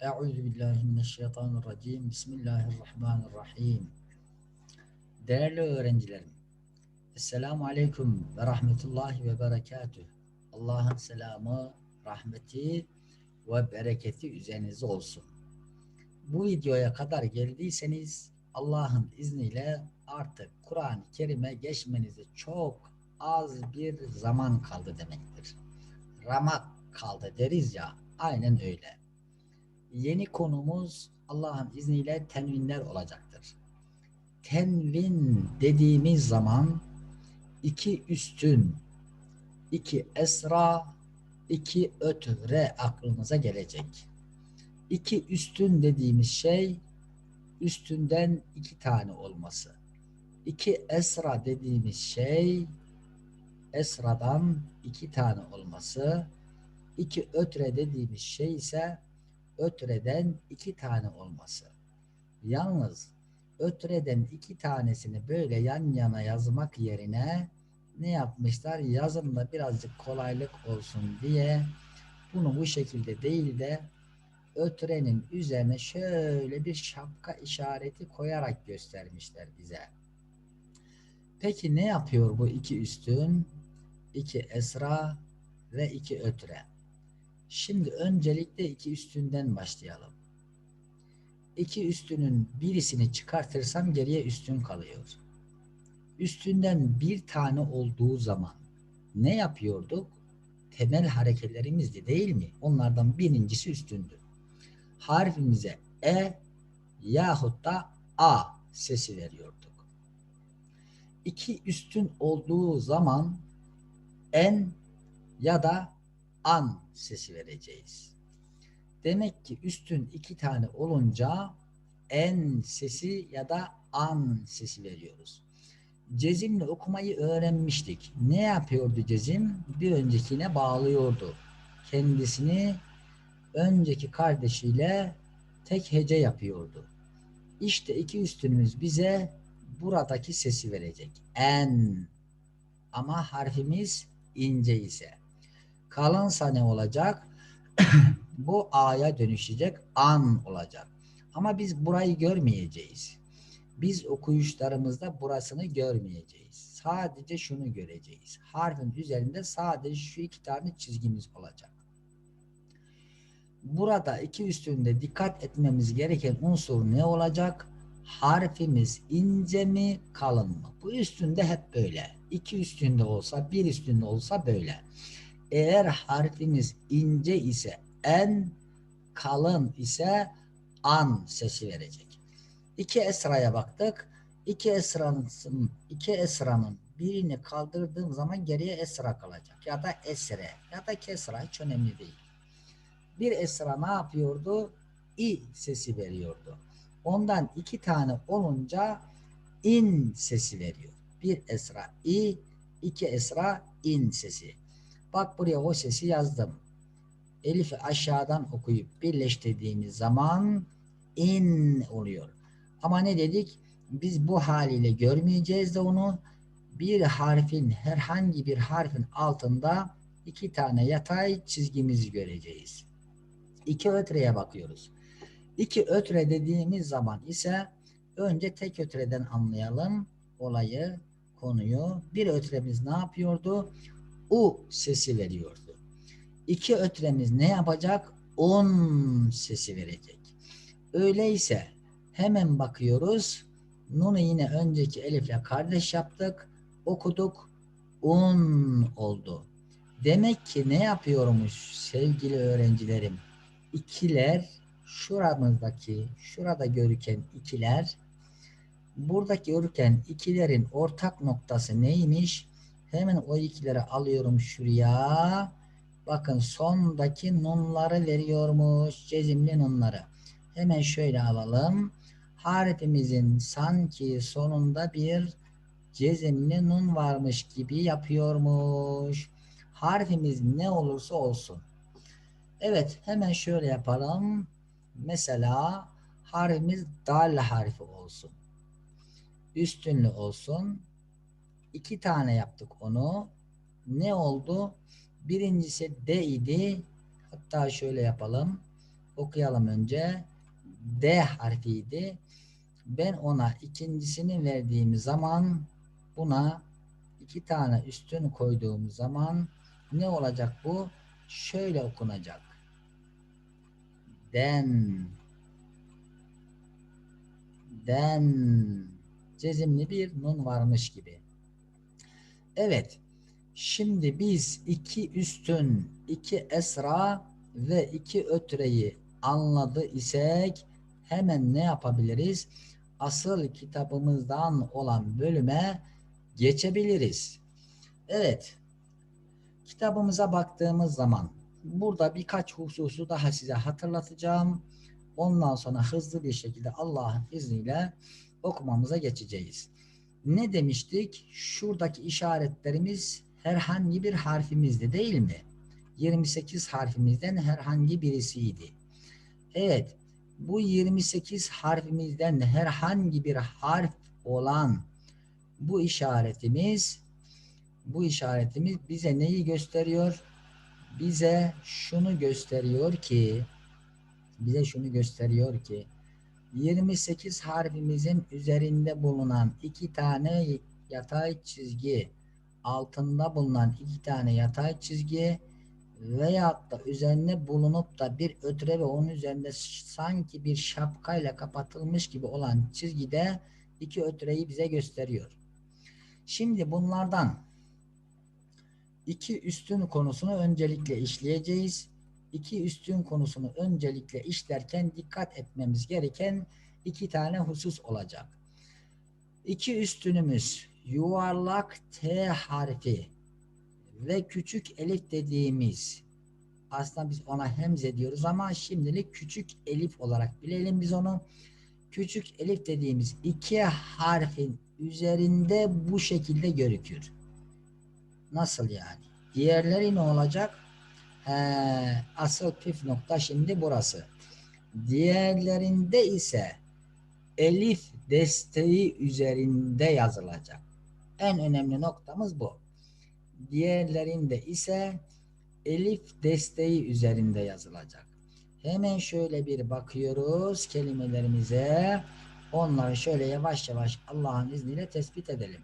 Euzu billahi mineşşeytanirracim. Bismillahirrahmanirrahim. Değerli öğrencilerim, Esselamu Aleyküm ve Rahmetullahi ve Berekatüh. Allah'ın selamı, rahmeti ve bereketi üzerinize olsun. Bu videoya kadar geldiyseniz Allah'ın izniyle artık Kur'an-ı Kerim'e geçmenize çok az bir zaman kaldı demektir. Ramak kaldı deriz ya, aynen öyle. Yeni konumuz Allah'ın izniyle tenvinler olacaktır. Tenvin dediğimiz zaman iki üstün, iki esra, iki ötre aklımıza gelecek. İki üstün dediğimiz şey üstünden iki tane olması. İki esra dediğimiz şey esradan iki tane olması. İki ötre dediğimiz şey ise ötreden iki tane olması. Yalnız ötreden iki tanesini böyle yan yana yazmak yerine ne yapmışlar? Yazımda birazcık kolaylık olsun diye bunu bu şekilde değil de ötrenin üzerine şöyle bir şapka işareti koyarak göstermişler bize. Peki ne yapıyor bu iki üstün? iki esra ve iki ötre. Şimdi öncelikle iki üstünden başlayalım. İki üstünün birisini çıkartırsam geriye üstün kalıyor. Üstünden bir tane olduğu zaman ne yapıyorduk? Temel hareketlerimizdi değil mi? Onlardan birincisi üstündü. Harfimize E yahut da A sesi veriyorduk. İki üstün olduğu zaman en ya da an sesi vereceğiz. Demek ki üstün iki tane olunca en sesi ya da an sesi veriyoruz. Cezimle okumayı öğrenmiştik. Ne yapıyordu cezim? Bir öncekine bağlıyordu. Kendisini önceki kardeşiyle tek hece yapıyordu. İşte iki üstünümüz bize buradaki sesi verecek. En ama harfimiz ince ise. Kalınsa ne olacak? Bu A'ya dönüşecek. An olacak. Ama biz burayı görmeyeceğiz. Biz okuyuşlarımızda burasını görmeyeceğiz. Sadece şunu göreceğiz. Harfin üzerinde sadece şu iki tane çizgimiz olacak. Burada iki üstünde dikkat etmemiz gereken unsur ne olacak? Harfimiz ince mi kalın mı? Bu üstünde hep böyle. İki üstünde olsa bir üstünde olsa böyle. Eğer harfimiz ince ise en kalın ise an sesi verecek. İki esraya baktık. İki esranın iki esranın birini kaldırdığım zaman geriye esra kalacak. Ya da esre ya da kesra hiç önemli değil. Bir esra ne yapıyordu? İ sesi veriyordu. Ondan iki tane olunca in sesi veriyor. Bir esra i, iki esra in sesi. Bak buraya o sesi yazdım. Elif'i aşağıdan okuyup birleştirdiğimiz zaman in oluyor. Ama ne dedik? Biz bu haliyle görmeyeceğiz de onu bir harfin herhangi bir harfin altında iki tane yatay çizgimizi göreceğiz. İki ötreye bakıyoruz. İki ötre dediğimiz zaman ise önce tek ötreden anlayalım olayı, konuyu. Bir ötremiz ne yapıyordu? U sesi veriyordu. İki ötremiz ne yapacak? Un sesi verecek. Öyleyse hemen bakıyoruz. Nunu yine önceki elifle kardeş yaptık. Okuduk. Un oldu. Demek ki ne yapıyormuş sevgili öğrencilerim? İkiler şuramızdaki şurada görüken ikiler buradaki görüken ikilerin ortak noktası neymiş? Hemen o ikileri alıyorum şuraya. Bakın sondaki nunları veriyormuş. Cezimli nunları. Hemen şöyle alalım. Harfimizin sanki sonunda bir cezimli nun varmış gibi yapıyormuş. Harfimiz ne olursa olsun. Evet hemen şöyle yapalım. Mesela harfimiz dal harfi olsun. Üstünlü olsun. İki tane yaptık onu. Ne oldu? Birincisi D idi. Hatta şöyle yapalım. okuyalım önce. D harfiydi. Ben ona ikincisini verdiğim zaman buna iki tane üstün koyduğum zaman ne olacak bu? Şöyle okunacak. Den den cezimli bir nun varmış gibi. Evet. Şimdi biz iki üstün, iki esra ve iki ötreyi anladı isek hemen ne yapabiliriz? Asıl kitabımızdan olan bölüme geçebiliriz. Evet. Kitabımıza baktığımız zaman burada birkaç hususu daha size hatırlatacağım. Ondan sonra hızlı bir şekilde Allah'ın izniyle okumamıza geçeceğiz. Ne demiştik? Şuradaki işaretlerimiz herhangi bir harfimizdi değil mi? 28 harfimizden herhangi birisiydi. Evet, bu 28 harfimizden herhangi bir harf olan bu işaretimiz bu işaretimiz bize neyi gösteriyor? Bize şunu gösteriyor ki bize şunu gösteriyor ki 28 harfimizin üzerinde bulunan iki tane yatay çizgi altında bulunan iki tane yatay çizgi veyahut da üzerine bulunup da bir ötre ve onun üzerinde sanki bir şapkayla kapatılmış gibi olan çizgide iki ötreyi bize gösteriyor. Şimdi bunlardan iki üstün konusunu öncelikle işleyeceğiz. İki üstün konusunu öncelikle işlerken dikkat etmemiz gereken iki tane husus olacak. İki üstünümüz yuvarlak T harfi ve küçük elif dediğimiz aslında biz ona hemze diyoruz ama şimdilik küçük elif olarak bilelim biz onu. Küçük elif dediğimiz iki harfin üzerinde bu şekilde görükür. Nasıl yani? Diğerleri ne olacak? Asıl püf nokta şimdi burası. Diğerlerinde ise elif desteği üzerinde yazılacak. En önemli noktamız bu. Diğerlerinde ise elif desteği üzerinde yazılacak. Hemen şöyle bir bakıyoruz kelimelerimize. Onları şöyle yavaş yavaş Allah'ın izniyle tespit edelim.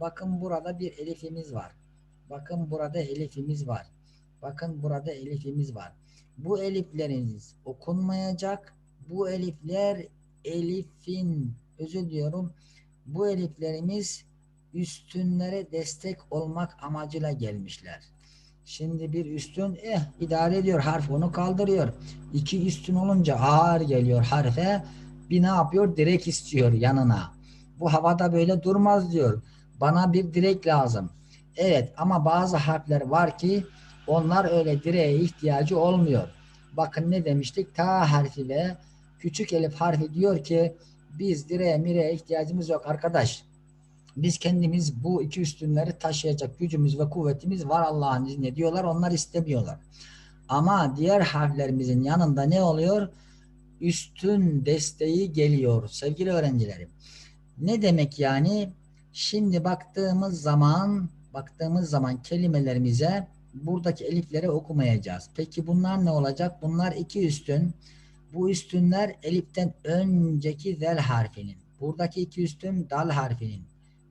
Bakın burada bir elifimiz var. Bakın burada elifimiz var. Bakın burada elifimiz var. Bu elifleriniz okunmayacak. Bu elifler elifin özür diliyorum. Bu eliflerimiz üstünlere destek olmak amacıyla gelmişler. Şimdi bir üstün eh idare ediyor harf onu kaldırıyor. İki üstün olunca ağır geliyor harfe. Bir ne yapıyor? Direk istiyor yanına. Bu havada böyle durmaz diyor. Bana bir direk lazım. Evet ama bazı harfler var ki onlar öyle direğe ihtiyacı olmuyor. Bakın ne demiştik? Ta harfi ve küçük elif harfi diyor ki biz direğe mireye ihtiyacımız yok arkadaş. Biz kendimiz bu iki üstünleri taşıyacak gücümüz ve kuvvetimiz var Allah'ın izniyle diyorlar. Onlar istemiyorlar. Ama diğer harflerimizin yanında ne oluyor? Üstün desteği geliyor sevgili öğrencilerim. Ne demek yani? Şimdi baktığımız zaman baktığımız zaman kelimelerimize buradaki elifleri okumayacağız. Peki bunlar ne olacak? Bunlar iki üstün. Bu üstünler eliften önceki zel harfinin. Buradaki iki üstün dal harfinin.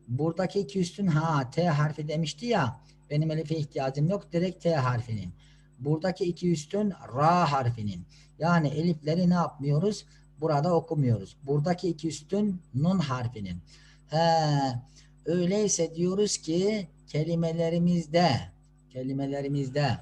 Buradaki iki üstün ha T harfi demişti ya. Benim elife ihtiyacım yok. Direkt T harfinin. Buradaki iki üstün ra harfinin. Yani elifleri ne yapmıyoruz? Burada okumuyoruz. Buradaki iki üstün nun harfinin. He, öyleyse diyoruz ki kelimelerimizde kelimelerimizde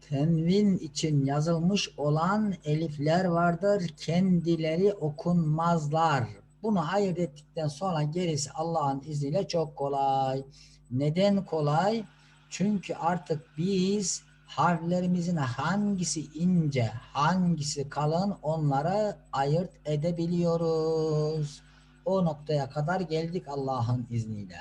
tenvin için yazılmış olan elifler vardır. Kendileri okunmazlar. Bunu ayırt ettikten sonra gerisi Allah'ın izniyle çok kolay. Neden kolay? Çünkü artık biz harflerimizin hangisi ince, hangisi kalın onları ayırt edebiliyoruz. O noktaya kadar geldik Allah'ın izniyle.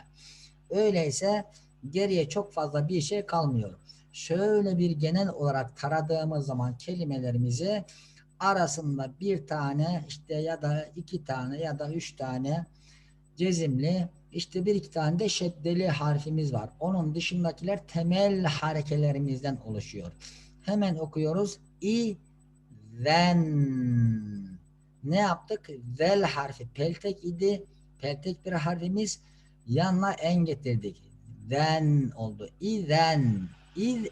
Öyleyse geriye çok fazla bir şey kalmıyor. Şöyle bir genel olarak taradığımız zaman kelimelerimizi arasında bir tane işte ya da iki tane ya da üç tane cezimli işte bir iki tane de şeddeli harfimiz var. Onun dışındakiler temel harekelerimizden oluşuyor. Hemen okuyoruz. İ zen. Ne yaptık? Zel harfi peltek idi. Peltek bir harfimiz. Yanına en getirdik. Zen oldu. İzen. İz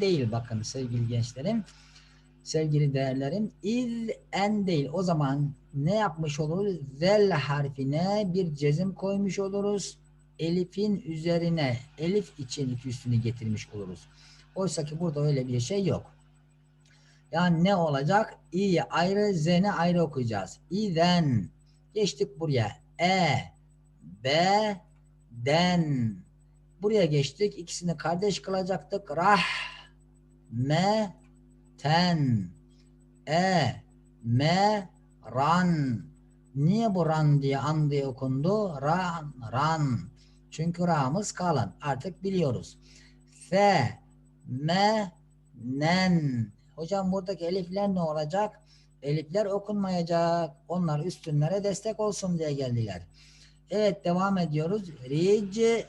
değil bakın sevgili gençlerim. Sevgili değerlerim. İz değil. O zaman ne yapmış oluruz? Zel harfine bir cezim koymuş oluruz. Elif'in üzerine elif için iki üstünü getirmiş oluruz. Oysa ki burada öyle bir şey yok. Yani ne olacak? İ'yi ayrı, Z'ni ayrı okuyacağız. İzen. Geçtik buraya. E, B, den. Buraya geçtik. İkisini kardeş kılacaktık. Rah, me, ten. E, me, ran. Niye bu ran diye an diye okundu? Ran, ran. Çünkü ra'mız kalın. Artık biliyoruz. F, me, nen. Hocam buradaki elifler ne olacak? Elifler okunmayacak. Onlar üstünlere destek olsun diye geldiler. Evet devam ediyoruz. Ric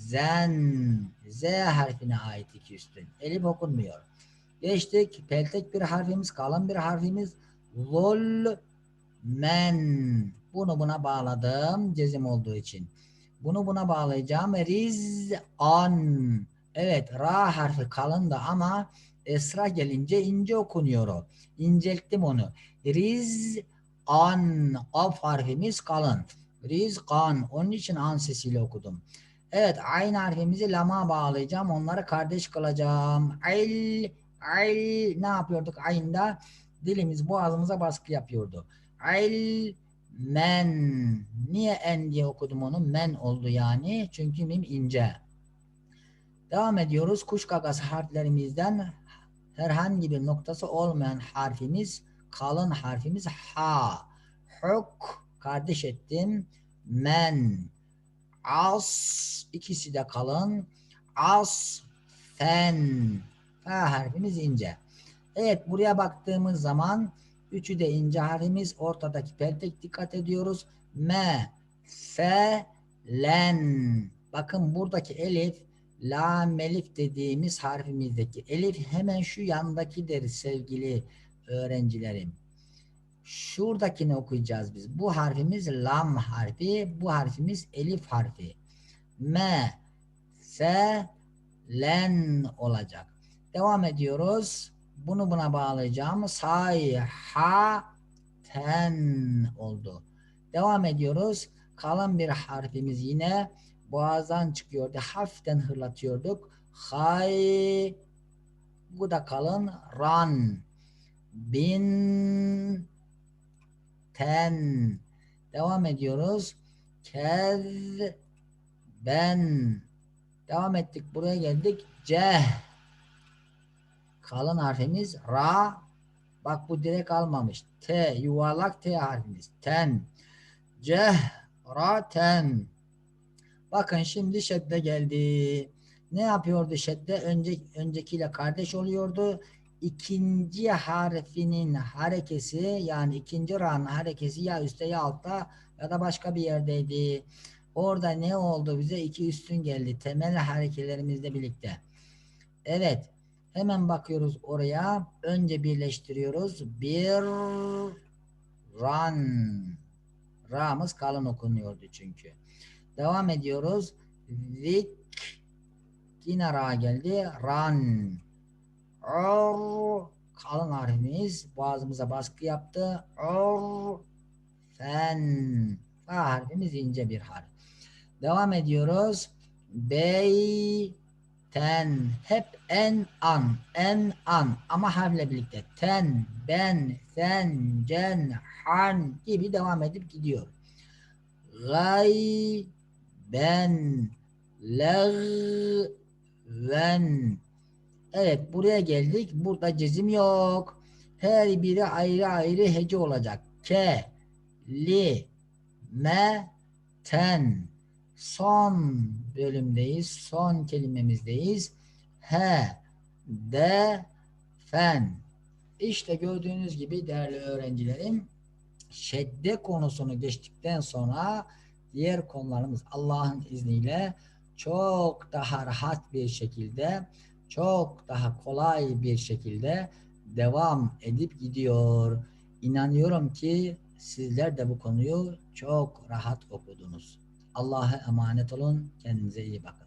zen. Z harfine ait iki üstün. Elif okunmuyor. Geçtik. Peltek bir harfimiz, kalın bir harfimiz. Zol men. Bunu buna bağladım. Cezim olduğu için. Bunu buna bağlayacağım. Riz an. Evet ra harfi kalın da ama esra gelince ince okunuyor o. İncelttim onu. Riz an. Af harfimiz kalın. Rizkan. Onun için an sesiyle okudum. Evet aynı harfimizi lama bağlayacağım. Onları kardeş kılacağım. Al, al ne yapıyorduk ayında? Dilimiz boğazımıza baskı yapıyordu. Al men. Niye en diye okudum onu? Men oldu yani. Çünkü mim ince. Devam ediyoruz. Kuş gagası harflerimizden herhangi bir noktası olmayan harfimiz kalın harfimiz ha. Huk kardeş ettim. Men. As ikisi de kalın. As fen. Fa harfimiz ince. Evet buraya baktığımız zaman üçü de ince harfimiz. Ortadaki peltek dikkat ediyoruz. Me, fe, len. Bakın buradaki elif la melif dediğimiz harfimizdeki elif hemen şu yandakidir sevgili öğrencilerim. Şuradakini okuyacağız biz. Bu harfimiz lam harfi, bu harfimiz elif harfi. Me, se, len olacak. Devam ediyoruz. Bunu buna bağlayacağım. Say, ha, ten oldu. Devam ediyoruz. Kalın bir harfimiz yine boğazdan çıkıyordu. Hafiften hırlatıyorduk. Hay, bu da kalın. Ran, bin, ten. Devam ediyoruz. Kez, ben. Devam ettik. Buraya geldik. Ceh. Kalın harfimiz ra. Bak bu direkt almamış. T. Yuvarlak T harfimiz. Ten. Ceh. Ra ten. Bakın şimdi şedde geldi. Ne yapıyordu şedde? Önce, öncekiyle kardeş oluyordu. İkinci harfinin harekesi yani ikinci ra'nın harekesi ya üstte ya altta ya da başka bir yerdeydi. Orada ne oldu? Bize iki üstün geldi. Temel harekelerimizle birlikte. Evet. Hemen bakıyoruz oraya. Önce birleştiriyoruz. Bir run. Ra'mız kalın okunuyordu çünkü. Devam ediyoruz. Zik yine ra geldi. Run. Or kalın harfimiz boğazımıza baskı yaptı. Or fen. Fa harfimiz ince bir harf. Devam ediyoruz. Bey ten hep en an en an ama harfle birlikte ten ben sen cen han gibi devam edip gidiyor. Gay ben leğ ven Evet buraya geldik. Burada cezim yok. Her biri ayrı ayrı hece olacak. Ke, li, me, ten. Son bölümdeyiz. Son kelimemizdeyiz. He, de, fen. İşte gördüğünüz gibi değerli öğrencilerim şedde konusunu geçtikten sonra diğer konularımız Allah'ın izniyle çok daha rahat bir şekilde çok daha kolay bir şekilde devam edip gidiyor. İnanıyorum ki sizler de bu konuyu çok rahat okudunuz. Allah'a emanet olun. Kendinize iyi bakın.